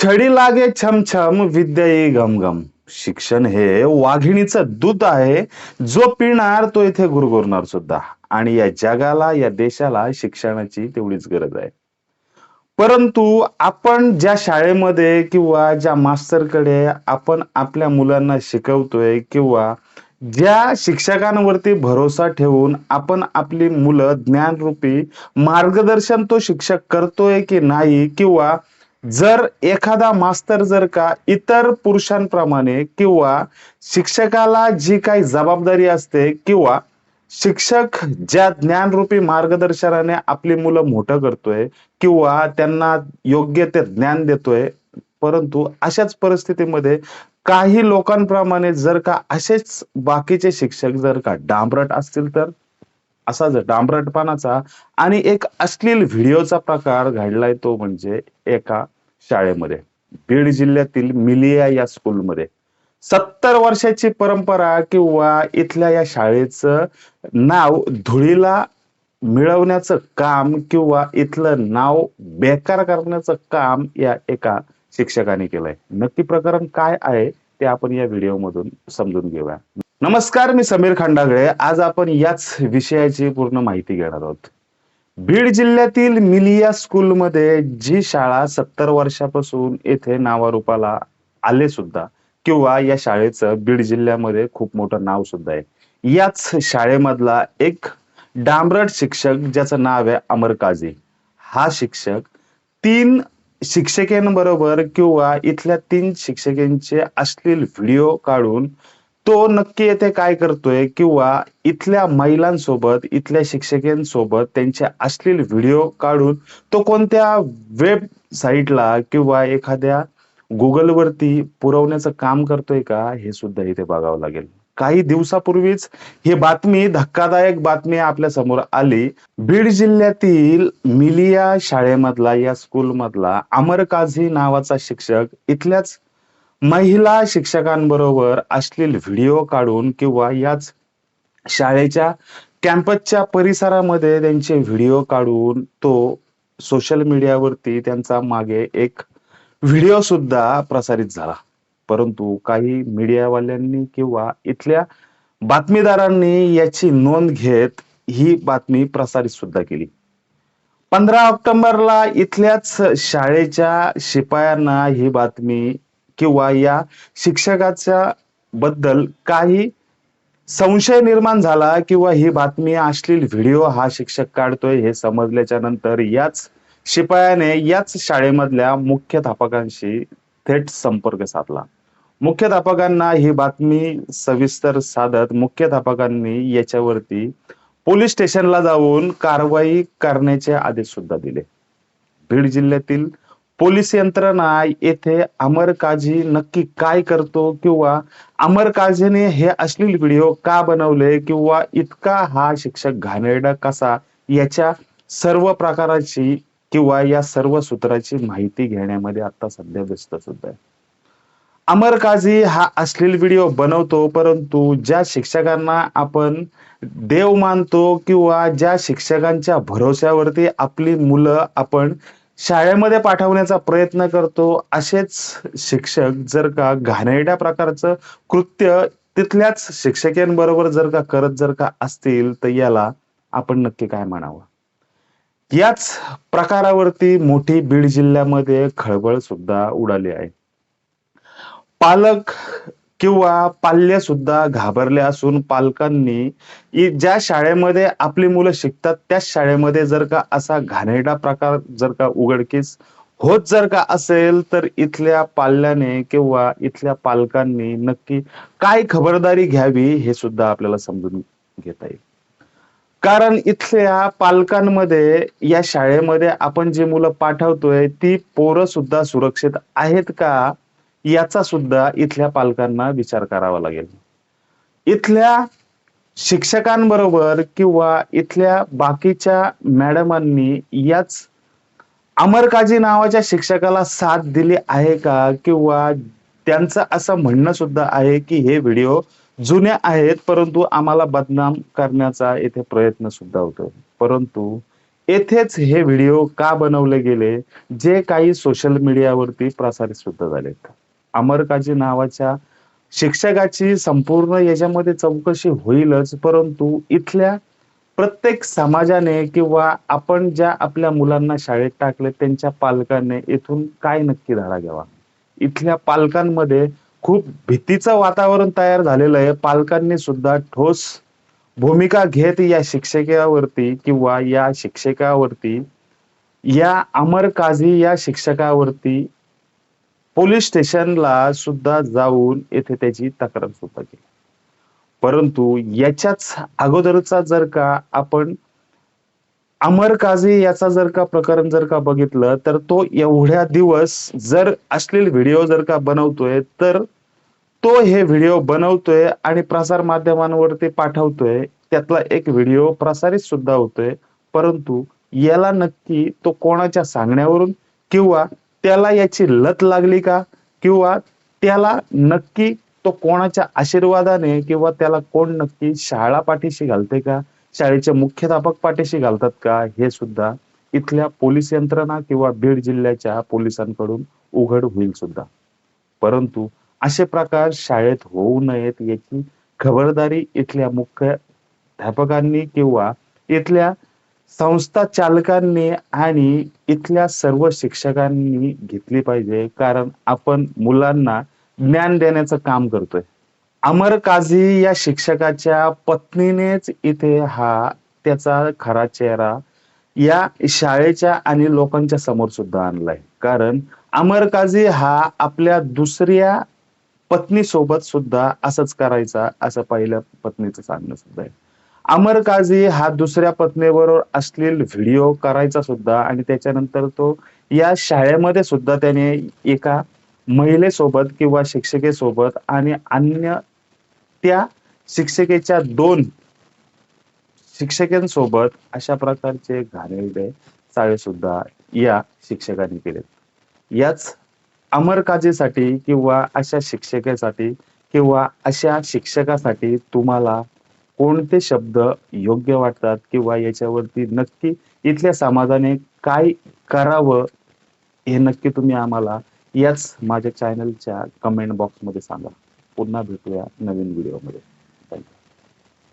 छडी लागे छमछम विद्या येई घमघम शिक्षण हे वाघिणीचं दूध आहे. जो पिणार तो इथे गुरगुरणार सुद्धा. आणि या जगाला या देशाला शिक्षणाची तेवढीच गरज आहे. परंतु आपण ज्या शाळेमध्ये किंवा ज्या मास्तरकडे आपण आपल्या मुलांना शिकवतोय किंवा ज्या शिक्षकांवरती भरोसा ठेवून आपण आपली मुलं ज्ञानरूपी मार्गदर्शन तो शिक्षक करतोय की नाही किंवा जर एखादा मास्तर जर का इतर पुरुषांप्रमाणे किंवा शिक्षकाला जी काही जबाबदारी असते किंवा शिक्षक ज्या ज्ञानरूपी मार्गदर्शनाने आपली मुलं मोठं करतोय किंवा त्यांना योग्य ते ज्ञान देतोय परंतु अशाच परिस्थितीमध्ये काही लोकांप्रमाणे जर का असेच बाकीचे शिक्षक जर का डांबरट असतील तर? असा जर डांबरटपणाचा आणि एक अश्लील व्हिडिओचा प्रकार घडलाय तो म्हणजे एका शाळेमध्ये. बीड जिल्ह्यातील मिलिया या स्कूलमध्ये सत्तर वर्षाची परंपरा किंवा इथल्या या शाळेचं नाव धुळीला मिळवण्याचं काम किंवा इथलं नाव बेकार करण्याचं काम या एका शिक्षकाने केलंय. नक्की प्रकरण काय आहे ते आपण या व्हिडिओमधून समजून घेऊया. नमस्कार मी समीर खांडागळे. आज आपण याच विषयाची पूर्ण माहिती घेणार आहोत. बीड जिल्ह्यातील मिलिया स्कूलमध्ये जी शाळा सत्तर वर्षापासून येथे नावारूपाला आले सुद्धा किंवा या शाळेचं बीड जिल्ह्यामध्ये खूप मोठं नाव सुद्धा आहे. याच शाळेमधला एक डांबरट शिक्षक ज्याचं नाव आहे अमर काझी. हा शिक्षक तीन शिक्षकांबरोबर किंवा इथल्या तीन शिक्षकांचे अश्लील व्हिडिओ काढून तो नक्की येथे काय करतोय किंवा इथल्या महिलांसोबत इथल्या शिक्षकांसोबत त्यांचे अश्लील व्हिडिओ काढून तो कोणत्या वेब साईटला किंवा एखाद्या गुगलवरती पुरवण्याचं काम करतोय का हे सुद्धा इथे बघावं लागेल. काही दिवसापूर्वीच ही बातमी धक्कादायक बातमी आपल्यासमोर आली. बीड जिल्ह्यातील मिलिया शाळेमधला या स्कूल मधला अमर काझी नावाचा शिक्षक इथल्याच महिला शिक्षकांबरोबर अश्लील व्हिडिओ काढून किंवा याच शाळेच्या कॅम्पसच्या परिसरामध्ये त्यांचे व्हिडिओ काढून तो सोशल मीडियावरती त्यांचा मागे एक व्हिडिओ सुद्धा प्रसारित झाला. परंतु काही मीडियावाल्यांनी किंवा इथल्या बातमीदारांनी याची नोंद घेत ही बातमी प्रसारित सुद्धा केली. पंधरा ऑक्टोबरला इथल्याच शाळेच्या शिपायांना ही बातमी किंवा या शिक्षकाच्या बद्दल काही संशय निर्माण झाला किंवा ही बातमी अश्लील व्हिडिओ हा शिक्षक काढतोय हे समजल्याच्या नंतर याच शिपायाने याच शाळेमधल्या मुख्याध्यापकांशी थेट संपर्क साधला. मुख्याध्यापकांना ही बातमी सविस्तर साधत मुख्याध्यापकांनी याच्यावरती पोलीस स्टेशनला जाऊन कारवाई करण्याचे आदेश सुद्धा दिले. बीड जिल्ह्यातील पोलीस यंत्रणा येथे अमर काझी नक्की काय करतो किंवा अमर काझीने हे अश्लील व्हिडिओ का बनवले किंवा इतका हा शिक्षक घाणेरडा कसा याच्या सर्व प्रकाराची किंवा या सर्व सूत्राची माहिती घेण्यामध्ये आता सध्या व्यस्त सुद्धा आहे. अमर काझी हा अश्लील व्हिडिओ बनवतो परंतु ज्या शिक्षकांना आपण देव मानतो किंवा ज्या शिक्षकांच्या भरोश्यावरती आपली मुलं आपण शाळेमध्ये पाठवण्याचा प्रयत्न करतो असेच शिक्षक जर का घाणेरड्या प्रकारचं कृत्य तिथल्याच शिक्षकांबरोबर जर का करत जर का असतील तर याला आपण नक्की काय म्हणावं? याच प्रकारावरती मोठी बीड जिल्ह्यामध्ये खळबळ सुद्धा उडाली आहे. पालक किंवा पाल्य सुद्धा घाबरले असून पालकांनी ज्या शाळेमध्ये आपली मुलं शिकतात त्याच शाळेमध्ये जर का असा घाणेरडा प्रकार जर का उघडकीस होत जर का असेल तर इथल्या पाल्याने किंवा इथल्या पालकांनी नक्की काय खबरदारी घ्यावी हे सुद्धा आपल्याला समजून घेता येईल. कारण इथल्या पालकांमध्ये या शाळेमध्ये आपण जी मुलं पाठवतोय ती पोरं सुद्धा सुरक्षित आहेत का? याचा सुद्धा इथल्या पालकांना विचार करावा लागेल. इथल्या शिक्षकांबरोबर किंवा इथल्या बाकीच्या मॅडमांनी याच अमरकाजी नावाच्या शिक्षकाला साथ दिली आहे का? किंवा त्यांचं असं म्हणणं सुद्धा आहे की हे व्हिडिओ जुने आहेत परंतु आम्हाला बदनाम करण्याचा येथे प्रयत्न सुद्धा होतो परंतु येथेच हे व्हिडिओ का बनवले गेले? जे काही सोशल मीडियावरती प्रसारित सुद्धा झालेत. अमरकाजी नावाच्या शिक्षकाची संपूर्ण याच्यामध्ये चौकशी होईलच परंतु इथल्या प्रत्येक समाजाने किंवा आपण ज्या आपल्या मुलांना शाळेत टाकले त्यांच्या पालकांनी इथून काय नक्की धडा घ्यावा? इथल्या पालकांमध्ये खूप भीतीचं वातावरण तयार झालेलं आहे. पालकांनी सुद्धा ठोस भूमिका घेत या शिक्षकावरती किंवा या शिक्षकावरती या अमर काझी या शिक्षकावरती पोलीस स्टेशनला सुद्धा जाऊन येथे त्याची तक्रार सुद्धा केली. परंतु याच्याच अगोदरचा जर का आपण अमर काझी याचा जर का प्रकरण जर का बघितलं तर तो एवढ्या दिवस जर अश्लील व्हिडिओ जर का बनवतोय तर तो हे व्हिडिओ बनवतोय आणि प्रसार माध्यमांवरती पाठवतोय त्यातला एक व्हिडिओ प्रसारित सुद्धा होतोय. परंतु याला नक्की तो कोणाच्या सांगण्यावरून किंवा त्याला याची लत लागली का? किंवा त्याला नक्की तो कोणाच्या आशीर्वादाने किंवा त्याला कोण नक्की शाळा पाठीशी घालते का? शाळेचे मुख्याध्यापक पाठीशी घालतात का? हे सुद्धा इथल्या पोलीस यंत्रणा किंवा बीड जिल्ह्याच्या पोलिसांकडून उघड होईल सुद्धा. परंतु असे प्रकार शाळेत होऊ नयेत याची खबरदारी इथल्या मुख्याध्यापकांनी किंवा इथल्या संस्था चालकांनी आणि इथल्या सर्व शिक्षकांनी घेतली पाहिजे. कारण आपण मुलांना ज्ञान देण्याचं काम करतोय. अमर काझी या शिक्षकाच्या पत्नीनेच इथे हा त्याचा खरा चेहरा या शाळेच्या आणि लोकांच्या समोर सुद्धा आणलाय. कारण अमर काझी हा आपल्या दुसऱ्या पत्नी सोबत सुद्धा असंच करायचा असं पहिल्या पत्नीचं सांगणं सुद्धा आहे. अमर काझी हा दुसऱ्या पत्नीबरोबर असलेल व्हिडिओ करायचा सुद्धा आणि त्याच्यानंतर तो या शाळेमध्ये सुद्धा त्याने एका महिलेसोबत किंवा शिक्षकेसोबत आणि अन्य त्या शिक्षकेच्या दोन शिक्षकांसोबत अशा प्रकारचे घाणेरडे चाळे सुद्धा या शिक्षकांनी केलेत. याच अमरकाजीसाठी किंवा अशा शिक्षकेसाठी किंवा अशा शिक्षकासाठी तुम्हाला कोणते शब्द योग्य वाटतात किंवा याच्यावरती नक्की इथल्या समाजाने काय करावं हे नक्की तुम्ही आम्हाला याच माझ्या चॅनलच्या कमेंट बॉक्समध्ये सांगा. पुन्हा भेटूया नवीन व्हिडिओमध्ये